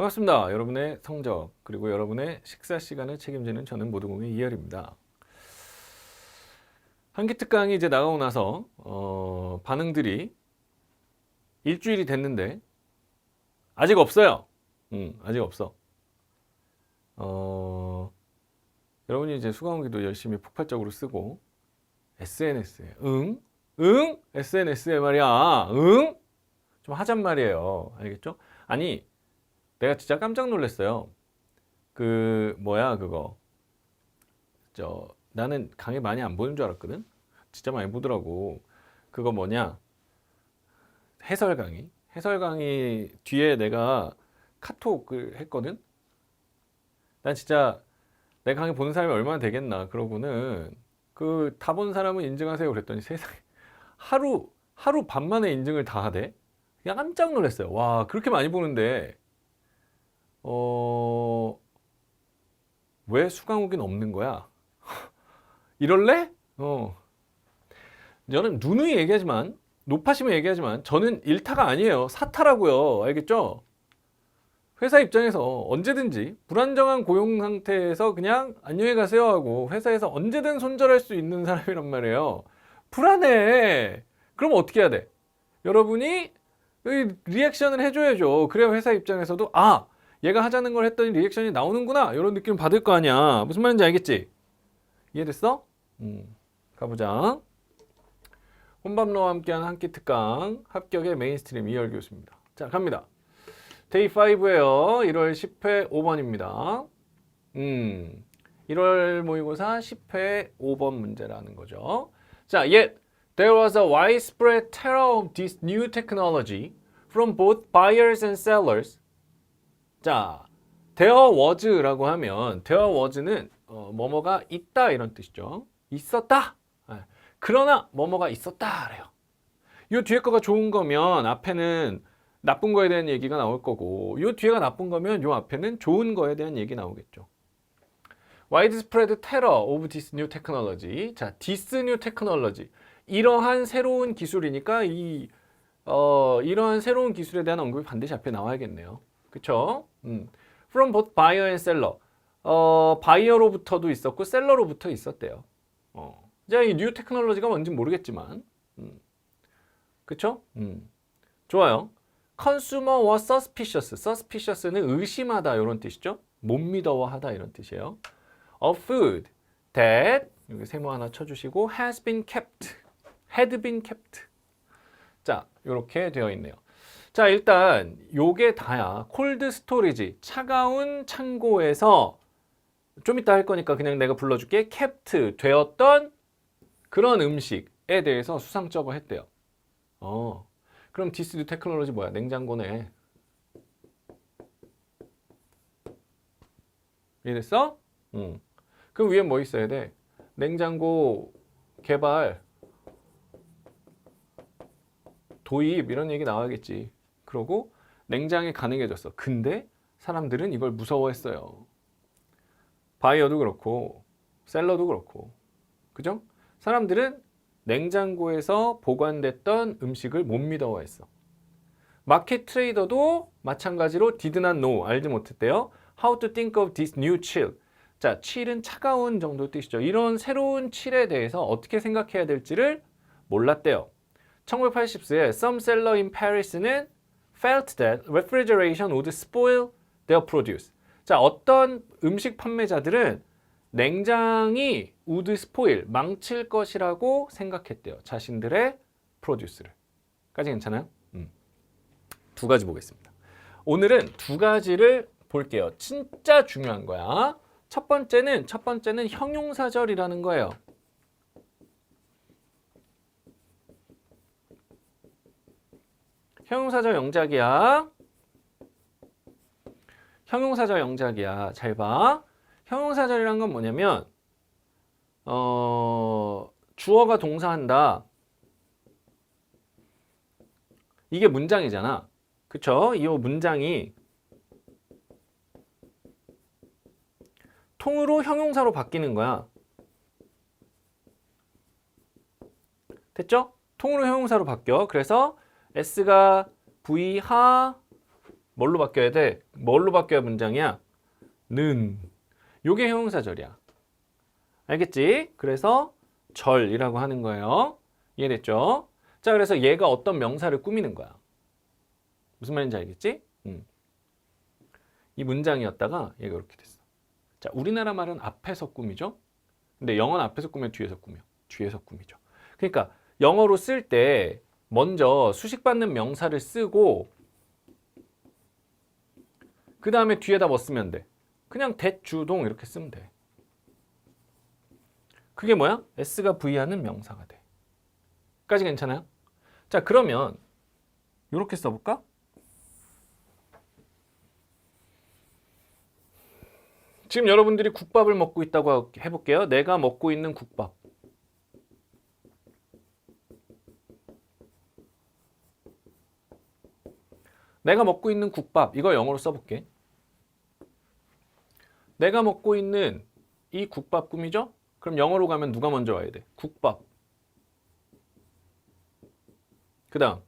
반갑습니다. 여러분의 성적 그리고 여러분의 식사 시간을 책임지는 저는 모두공의 이열입니다. 한기 특강이 이제 나가고 나서 어, 반응들이 일주일이 됐는데 아직 없어요. 음, 아직 없어. 어, 여러분이 이제 수강후기도 열심히 폭발적으로 쓰고 SNS에 응? 응? SNS에 말이야. 응? 좀 하잔 말이에요. 알겠죠? 아니 내가 진짜 깜짝 놀랐어요. 그 뭐야 그거 저 나는 강의 많이 안 보는 줄 알았거든. 진짜 많이 보더라고. 그거 뭐냐 해설 강의. 해설 강의 뒤에 내가 카톡을 했거든. 난 진짜 내 강의 보는 사람이 얼마나 되겠나. 그러고는 그 다 본 사람은 인증하세요. 그랬더니 세상에 하루 하루 반 만에 인증을 다 하대. 그냥 깜짝 놀랐어요. 와 그렇게 많이 보는데 어, 왜 수강후기는 없는 거야? 이럴래? 어. 저는 누누이 얘기하지만, 높아시면 얘기하지만, 저는 일타가 아니에요. 사타라고요. 알겠죠? 회사 입장에서 언제든지 불안정한 고용 상태에서 그냥 안녕히 가세요 하고 회사에서 언제든 손절할 수 있는 사람이란 말이에요. 불안해. 그럼 어떻게 해야 돼? 여러분이 이 리액션을 해줘야죠. 그래야 회사 입장에서도 아 얘가 하자는 걸 했더니 리액션이 나오는구나. 이런 느낌 받을 거 아니야. 무슨 말인지 알겠지? 이해됐어? 음, 가보자. 혼밥로와 함께한 한 끼 특강. 합격의 메인스트림 이열 교수입니다. 자 갑니다. 데이 5예요. 1월 10회 5번입니다. 음, 1월 모의고사 10회 5번 문제라는 거죠. 자 yet there was a widespread terror of this new technology from both buyers and sellers 자, there was라고 하면 there was는 어, 뭐뭐가 있다 이런 뜻이죠. 있었다. 예. 그러나 뭐뭐가 있었다래요. 이 뒤에 거가 좋은 거면 앞에는 나쁜 거에 대한 얘기가 나올 거고 이 뒤에가 나쁜 거면 이 앞에는 좋은 거에 대한 얘기 나오겠죠. widespread terror of this new technology. 자, this new technology. 이러한 새로운 기술이니까 이 어, 이러한 새로운 기술에 대한 언급이 반드시 앞에 나와야겠네요. 그쵸? 음. From both buyer and seller. 어, 바이어로부터도 있었고 셀러로부터 있었대요. 어. 이제 이뉴 테크놀로지가 뭔지 모르겠지만. 음. 그쵸? 음. 좋아요. Consumer was suspicious. Suspicious는 의심하다 이런 뜻이죠. 못 믿어하다 이런 뜻이에요. A food that 여기 세모 하나 쳐주시고 has been kept, had been kept. 자, 이렇게 되어 있네요. 자, 일단 요게 다야. 콜드 스토리지. 차가운 창고에서 좀 이따 할 거니까 그냥 내가 불러줄게. 캡트 되었던 그런 음식에 대해서 수상적어 했대요. 어. 그럼 디스드 테크놀로지 뭐야? 냉장고네. 이해됐어? 응. 그럼 위에 뭐 있어야 돼? 냉장고 개발 도입 이런 얘기 나와야겠지. 그러고 냉장이 가능해졌어. 근데 사람들은 이걸 무서워했어요. 바이어도 그렇고 셀러도 그렇고 그죠? 사람들은 냉장고에서 보관됐던 음식을 못 믿어했어. 마켓 트레이더도 마찬가지로 did not know 알지 못했대요. How to think of this new chill. 자, chill은 차가운 정도 뜻이죠. 이런 새로운 chill에 대해서 어떻게 생각해야 될지를 몰랐대요. 1980수에 some seller in Paris는 felt that refrigeration would spoil their produce. 자, 어떤 음식 판매자들은 냉장이 would spoil, 망칠 것이라고 생각했대요. 자신들의 프로듀스를. 까지 괜찮아요? 음. 두 가지 보겠습니다. 오늘은 두 가지를 볼게요. 진짜 중요한 거야. 첫 번째는 첫 번째는 형용사절이라는 거예요. 형용사절 영작이야. 형용사절 영작이야. 잘 봐. 형용사절이란 건 뭐냐면 어, 주어가 동사한다. 이게 문장이잖아. 그쵸? 이 문장이 통으로 형용사로 바뀌는 거야. 됐죠? 통으로 형용사로 바뀌어. 그래서 S가 V 하 뭘로 바뀌어야 돼? 뭘로 바뀌어야 문장이야? 는. 요게 형용사절이야. 알겠지? 그래서 절이라고 하는 거예요. 이해됐죠? 자, 그래서 얘가 어떤 명사를 꾸미는 거야. 무슨 말인지 알겠지? 음. 이 문장이었다가 얘가 이렇게 됐어. 자, 우리나라 말은 앞에서 꾸미죠? 근데 영어는 앞에서 꾸며 뒤에서 꾸며. 뒤에서 꾸미죠. 그러니까 영어로 쓸 때 먼저 수식받는 명사를 쓰고 그 다음에 뒤에다 뭐 쓰면 돼? 그냥 대주동 이렇게 쓰면 돼. 그게 뭐야? S가 V하는 명사가 돼. 까지 괜찮아요? 자, 그러면 이렇게 써볼까? 지금 여러분들이 국밥을 먹고 있다고 해볼게요. 내가 먹고 있는 국밥. 내가 먹고 있는 국밥. 이거 영어로 써볼게. 내가 먹고 있는 이 국밥 꿈이죠? 그럼 영어로 가면 누가 먼저 와야 돼? 국밥. 그 다음,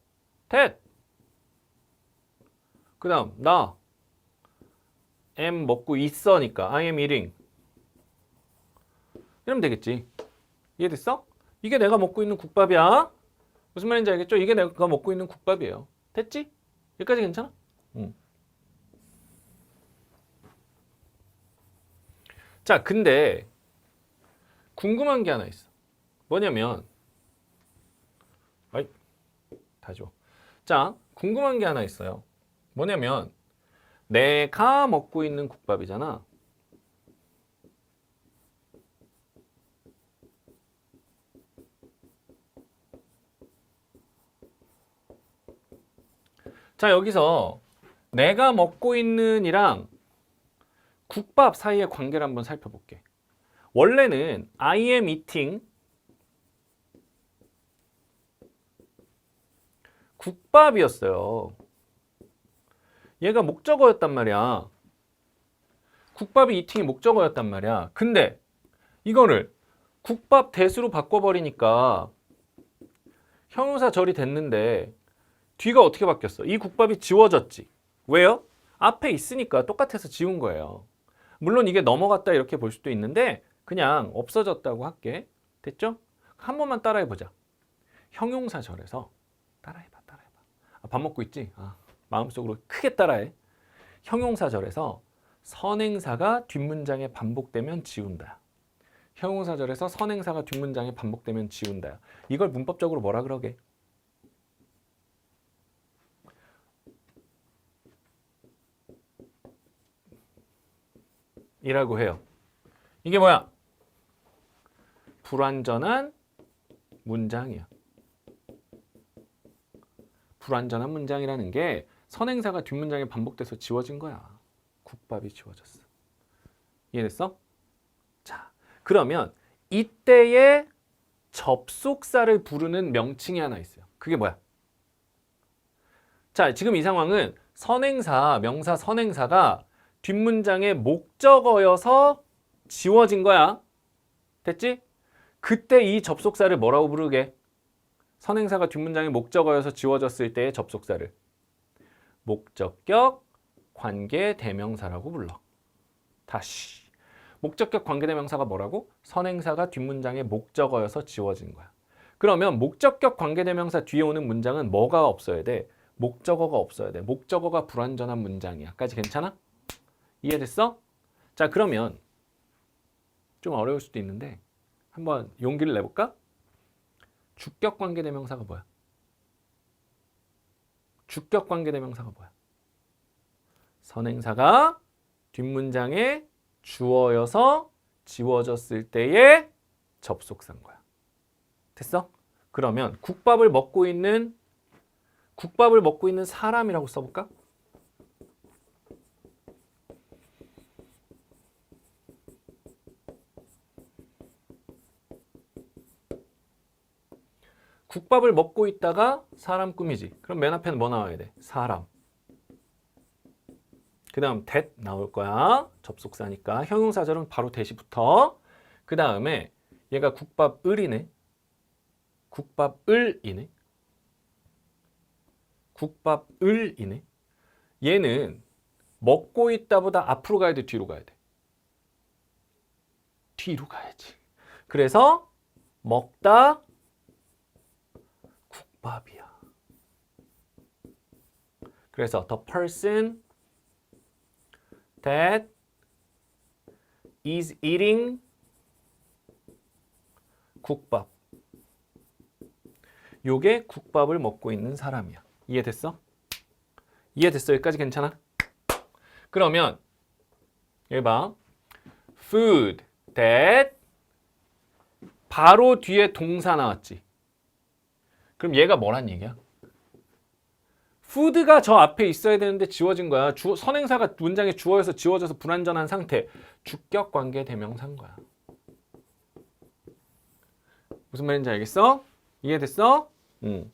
텟. 그 다음, 나. am 먹고 있어니까 I am eating. 이러면 되겠지. 이해됐어? 이게 내가 먹고 있는 국밥이야. 무슨 말인지 알겠죠? 이게 내가 먹고 있는 국밥이에요. 됐지? 여기까지 괜찮아? 응. 자, 근데 궁금한 게 하나 있어. 뭐냐면, 아이, 다 줘. 자, 궁금한 게 하나 있어요. 뭐냐면, 내가 먹고 있는 국밥이잖아. 자, 여기서 내가 먹고 있는 이랑 국밥 사이의 관계를 한번 살펴볼게. 원래는 I am eating 국밥이었어요. 얘가 목적어였단 말이야. 국밥이 eating이 목적어였단 말이야. 근데 이거를 국밥 대수로 바꿔버리니까 형용사 절이 됐는데 뒤가 어떻게 바뀌었어? 이 국밥이 지워졌지. 왜요? 앞에 있으니까 똑같아서 지운 거예요. 물론 이게 넘어갔다 이렇게 볼 수도 있는데 그냥 없어졌다고 할게. 됐죠? 한 번만 따라해 보자. 형용사절에서 따라해 봐, 따라해 봐. 아, 밥 먹고 있지? 아, 마음속으로 크게 따라해. 형용사절에서 선행사가 뒷문장에 반복되면 지운다. 형용사절에서 선행사가 뒷문장에 반복되면 지운다. 이걸 문법적으로 뭐라 그러게? 이라고 해요. 이게 뭐야? 불완전한 문장이야. 불완전한 문장이라는 게 선행사가 뒷문장에 반복돼서 지워진 거야. 국밥이 지워졌어. 이해됐어? 자, 그러면 이때의 접속사를 부르는 명칭이 하나 있어요. 그게 뭐야? 자, 지금 이 상황은 선행사, 명사 선행사가 뒷문장의 목적어여서 지워진 거야. 됐지? 그때 이 접속사를 뭐라고 부르게? 선행사가 뒷문장의 목적어여서 지워졌을 때의 접속사를 목적격 관계 대명사라고 불러. 다시. 목적격 관계 대명사가 뭐라고? 선행사가 뒷문장의 목적어여서 지워진 거야. 그러면 목적격 관계 대명사 뒤에 오는 문장은 뭐가 없어야 돼? 목적어가 없어야 돼. 목적어가 불완전한 문장이야. 까지 괜찮아? 이해됐어? 자, 그러면 좀 어려울 수도 있는데 한번 용기를 내볼까? 주격 관계 대명사가 뭐야? 주격 관계 대명사가 뭐야? 선행사가 뒷문장에 주어여서 지워졌을 때의 접속사인 거야. 됐어? 그러면 국밥을 먹고 있는 국밥을 먹고 있는 사람이라고 써볼까? 국밥을 먹고 있다가 사람 꾸미지. 그럼 맨 앞에는 뭐 나와야 돼? 사람. 그 다음 that 나올 거야. 접속사니까. 형용사절은 바로 대시 붙어. 그 다음에 얘가 국밥을이네. 국밥을이네. 국밥을이네. 얘는 먹고 있다보다 앞으로 가야 돼, 뒤로 가야 돼? 뒤로 가야지. 그래서 먹다 국밥이야. 그래서 the person that is eating 국밥. 요게 국밥을 먹고 있는 사람이야. 이해됐어? 이해됐어? 여기까지 괜찮아? 그러면 여기 봐. food that 바로 뒤에 동사 나왔지. 그럼 얘가 뭐란 얘기야? food가 저 앞에 있어야 되는데 지워진 거야. 주, 선행사가 문장에 주어져서 지워져서 불완전한 상태. 주격 관계 대명사인 거야. 무슨 말인지 알겠어? 이해됐어? 응.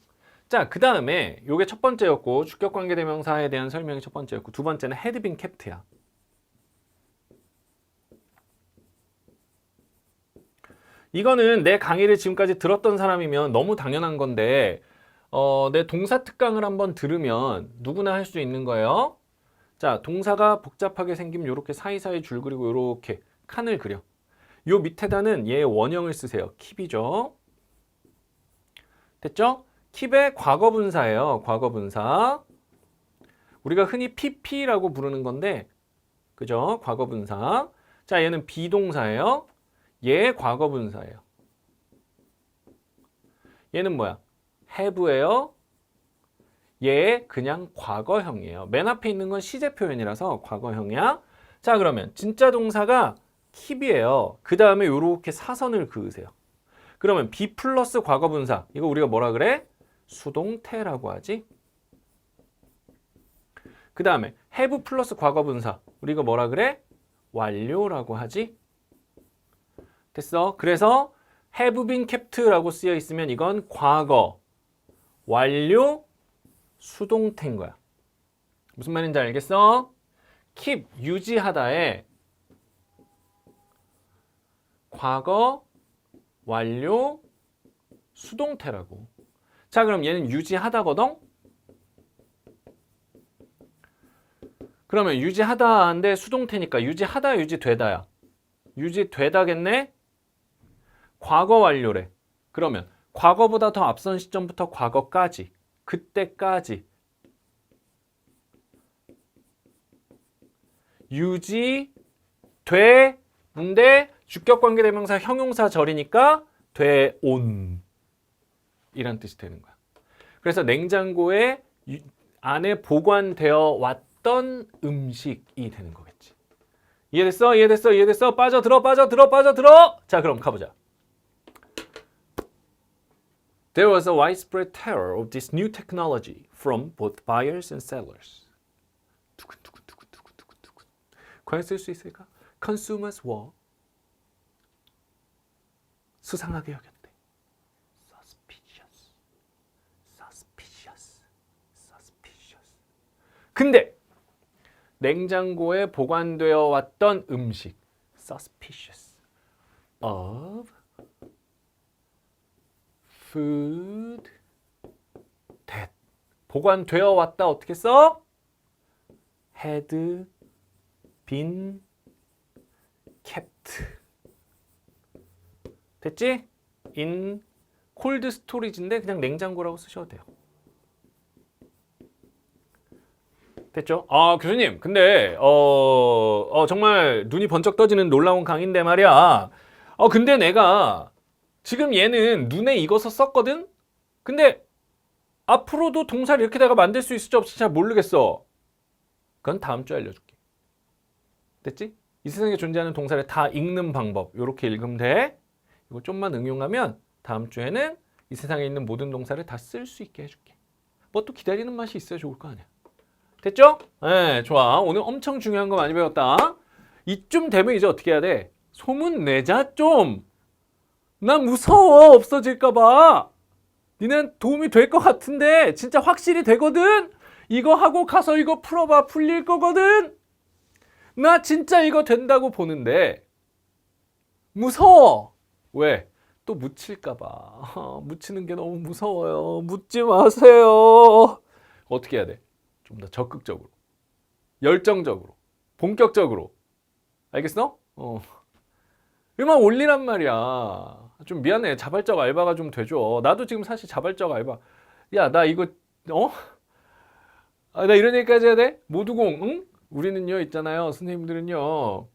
자, 그 다음에 요게 첫 번째였고 주격 관계 대명사에 대한 설명이 첫 번째였고 두 번째는 been kept야. 이거는 내 강의를 지금까지 들었던 사람이면 너무 당연한 건데 어, 내 동사 특강을 한번 들으면 누구나 할 수 있는 거예요. 자, 동사가 복잡하게 생기면 이렇게 사이사이 줄 그리고 이렇게 칸을 그려. 요 밑에다는 얘 원형을 쓰세요. 킵이죠. 됐죠? 킵의 과거 분사예요. 과거 분사. 우리가 흔히 PP라고 부르는 건데, 그죠? 과거 분사. 자, 얘는 비동사예요. 얘 과거 분사예요. 얘는 뭐야? have예요. 얘 그냥 과거형이에요. 맨 앞에 있는 건 시제 표현이라서 과거형이야. 자, 그러면 진짜 동사가 킵이에요. 그 다음에 이렇게 사선을 그으세요. 그러면 be 플러스 과거분사 이거 우리가 뭐라 그래? 수동태라고 하지. 그 다음에 have 플러스 과거분사 우리가 뭐라 그래? 완료라고 하지. 됐어? 그래서 have been kept라고 쓰여 있으면 이건 과거 완료 수동태인 거야. 무슨 말인지 알겠어? keep 유지하다에 과거 완료 수동태라고. 자, 그럼 얘는 유지하다거든. 그러면 유지하다인데 수동태니까 유지하다 유지되다야. 유지되다겠네? 과거 완료래. 그러면 과거보다 더 앞선 시점부터 과거까지 그때까지 유지되는데 주격관계 대명사 형용사 절이니까 되온 이란 뜻이 되는 거야. 그래서 냉장고에 유- 안에 보관되어 왔던 음식이 되는 거겠지. 이해됐어? 이해됐어? 이해됐어? 빠져들어 빠져들어 빠져들어 자 그럼 가보자. There was a widespread terror of this new technology from both buyers and sellers. 과연 쓸 수 있을까? Consumers were 수상하게 여겼대. Suspicious. Suspicious. Suspicious. 근데 냉장고에 보관되어 왔던 음식 suspicious of food that 보관되어 왔다 어떻게 써? had been kept 됐지? in cold storage인데 그냥 냉장고라고 쓰셔도 돼요. 됐죠? 아 교수님, 근데 어, 어, 정말 눈이 번쩍 떠지는 놀라운 강의인데 말이야. 어 근데 내가 지금 얘는 눈에 익어서 썼거든. 근데 앞으로도 동사를 이렇게 내가 만들 수 있을지 없을지 잘 모르겠어. 그건 다음 주에 알려줄게. 됐지? 이 세상에 존재하는 동사를 다 읽는 방법 이렇게 읽으면 돼. 이거 좀만 응용하면 다음 주에는 이 세상에 있는 모든 동사를 다 쓸 수 있게 해줄게. 뭐 또 기다리는 맛이 있어야 좋을 거 아니야. 됐죠? 네, 좋아. 오늘 엄청 중요한 거 많이 배웠다. 이쯤 되면 이제 어떻게 해야 돼? 소문 내자 좀. 나 무서워 없어질까 봐. 니는 도움이 될 것 같은데 진짜 확실히 되거든. 이거 하고 가서 이거 풀어봐 풀릴 거거든. 나 진짜 이거 된다고 보는데 무서워. 왜? 또 묻힐까 봐. 아, 묻히는 게 너무 무서워요. 묻지 마세요. 어떻게 해야 돼? 좀 더 적극적으로. 열정적으로, 본격적으로. 알겠어? 어. 음악 올리란 말이야. 좀 미안해. 자발적 알바가 좀 되죠. 나도 지금 사실 자발적 알바. 야, 나 이거, 어? 아, 나 이런 얘기까지 해야 돼? 모두공, 응? 우리는요, 있잖아요. 선생님들은요.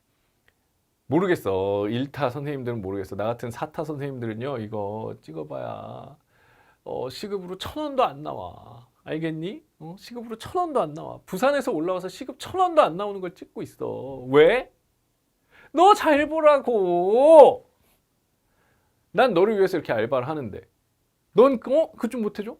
모르겠어. 1타 선생님들은 모르겠어. 나 같은 4타 선생님들은요, 이거 찍어봐야, 어, 시급으로 천 원도 안 나와. 알겠니? 어, 시급으로 천 원도 안 나와. 부산에서 올라와서 시급 천 원도 안 나오는 걸 찍고 있어. 왜? 너 잘 보라고! 난 너를 위해서 이렇게 알바를 하는데. 넌, 어? 그거 좀 못해줘?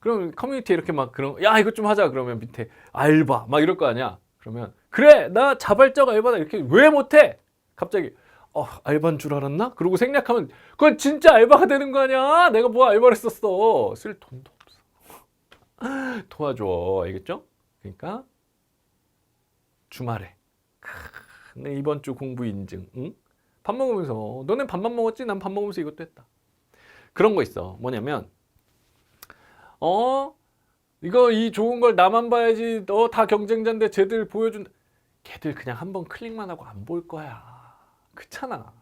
그럼 커뮤니티에 이렇게 막 그런, 야, 이것 좀 하자. 그러면 밑에 알바. 막 이럴 거 아니야. 그러면, 그래, 나 자발적 알바다. 이렇게 왜 못해? 갑자기, 어, 알바인 줄 알았나? 그러고 생략하면, 그건 진짜 알바가 되는 거 아니야? 내가 뭐 알바를 했었어. 쓸 돈도 없어. 도와줘. 알겠죠? 그러니까, 주말에. 크, 내 이번 주 공부 인증. 응? 밥 먹으면서, 너네 밥만 먹었지? 난 밥 먹으면서 이것도 했다. 그런 거 있어. 뭐냐면, 어? 이거 이 좋은 걸 나만 봐야지. 너 다 경쟁자인데 쟤들 보여준. 걔들 그냥 한번 클릭만 하고 안 볼 거야. 그렇잖아.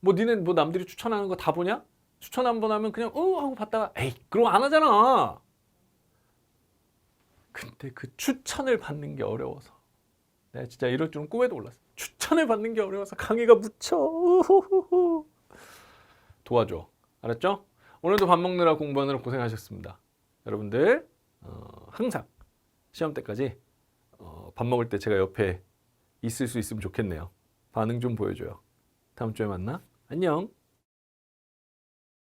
뭐 니는 뭐 남들이 추천하는 거 다 보냐? 추천 한 번 하면 그냥 어 하고 봤다가 에이 그러고 안 하잖아. 근데 그 추천을 받는 게 어려워서 내가 진짜 이럴 줄은 꿈에도 몰랐어. 추천을 받는 게 어려워서 강의가. 우후후후. 도와줘. 알았죠? 오늘도 밥 먹느라 공부하느라 고생하셨습니다. 여러분들 어, 항상 시험 때까지 어, 밥 먹을 때 제가 옆에 있을 수 있으면 좋겠네요. 반응 좀 보여줘요. 다음 주에 만나. 안녕.